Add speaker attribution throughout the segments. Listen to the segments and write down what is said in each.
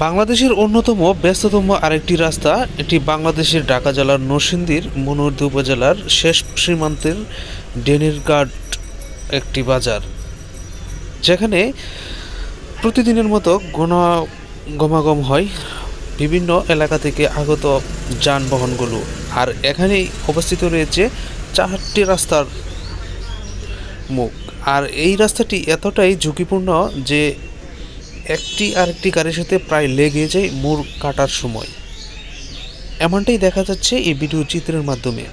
Speaker 1: বাংলাদেশের অন্যতম ব্যস্ততম আরেকটি রাস্তা, এটি বাংলাদেশের ঢাকা জেলার নরসিংদীর মনোহরদী উপজেলার শেষ সীমান্তের ডেনিরঘাট একটি বাজার, যেখানে প্রতিদিনের মতো গণ গমাগম হয়। বিভিন্ন এলাকা থেকে আগত যানবাহনগুলো, আর এখানেই অবস্থিত রয়েছে চারটি রাস্তার মুখ। আর এই রাস্তাটি এতটাই ঝুঁকিপূর্ণ যে একটি আরেকটি গাড়ির সাথে প্রায় লেগে যায় মোড় কাটার সময়। এমনটাই দেখা যাচ্ছে এই ভিডিও চিত্রের মাধ্যমে।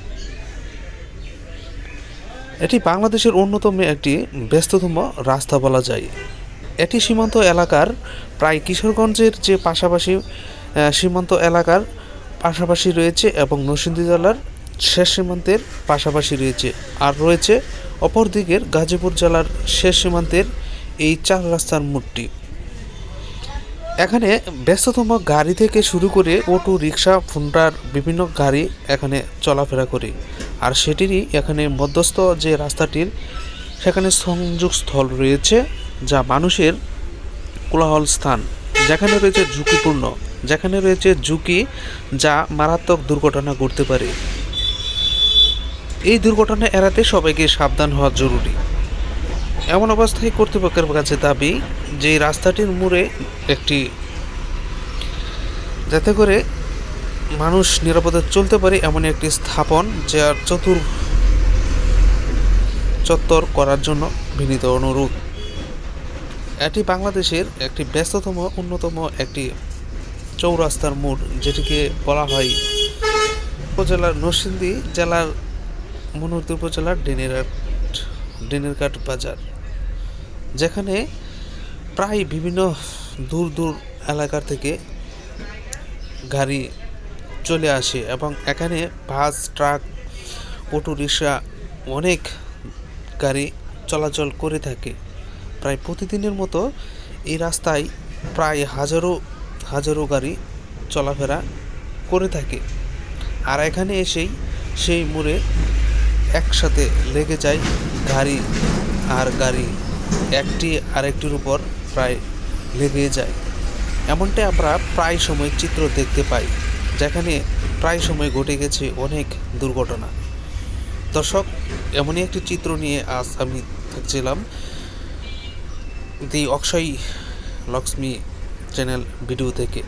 Speaker 1: এটি বাংলাদেশের অন্যতম একটি ব্যস্ততম রাস্তা বলা যায়। এটি সীমান্ত এলাকার প্রায় কিশোরগঞ্জের যে পাশাপাশি সীমান্ত এলাকার পাশাপাশি রয়েছে এবং নরসিংদী জেলার শেষ সীমান্তের পাশাপাশি রয়েছে। আর রয়েছে অপরদিকের গাজীপুর জেলার শেষ সীমান্তের এই চার রাস্তার মোড়টি। এখানে ব্যস্ততম গাড়ি থেকে শুরু করে অটো রিক্সা ফুন্ডার বিভিন্ন গাড়ি এখানে চলাফেরা করে। আর সেটিরই এখানে মধ্যস্থ যে রাস্তাটির, সেখানে সংযোগস্থল রয়েছে যা মানুষের কোলাহল স্থান। যেখানে রয়েছে ঝুঁকিপূর্ণ, যেখানে রয়েছে ঝুঁকি যা মারাত্মক দুর্ঘটনা ঘটতে পারে। এই দুর্ঘটনা এড়াতে সবাইকে সাবধান হওয়া জরুরি। এমন অবস্থায় কর্তৃপক্ষের কাছে দাবি যে রাস্তাটির মোড়ে একটি যাতে করে মানুষ নিরাপদে চলতে পারে এমন একটি স্থাপন যার চতুর চত্বর করার জন্য বিনীত অনুরোধ। এটি বাংলাদেশের একটি ব্যস্ততম, অন্যতম একটি চৌরাস্তার মোড়, যেটিকে বলা হয় উপজেলার নরসিংদী জেলার মনোহরদী উপজেলার ডেনেরঘাট ডেনেরঘাট বাজার। যেখানে প্রায় বিভিন্ন দূর দূর এলাকার থেকে গাড়ি চলে আসে এবং এখানে বাস, ট্রাক, অটো, রিক্সা অনেক গাড়ি চলাচল করে থাকে। প্রায় প্রতিদিনের মতো এই রাস্তায় প্রায় হাজারো হাজারো গাড়ি চলাফেরা করে থাকে। আর এখানে এসেই সেই মোড়ে একসাথে লেগে যায় গাড়ি আর গাড়ি। একটি আরেকটির উপর প্রায় লেগে যায়। এমনটাই আমরা প্রায় সময় চিত্র দেখতে পাই, যেখানে প্রায় সময় ঘটে গেছে অনেক দুর্ঘটনা। দর্শক, এমনই একটি চিত্র নিয়ে আজ আমি থাকছিলাম। The Akshay Lakshmi channel video থেকে।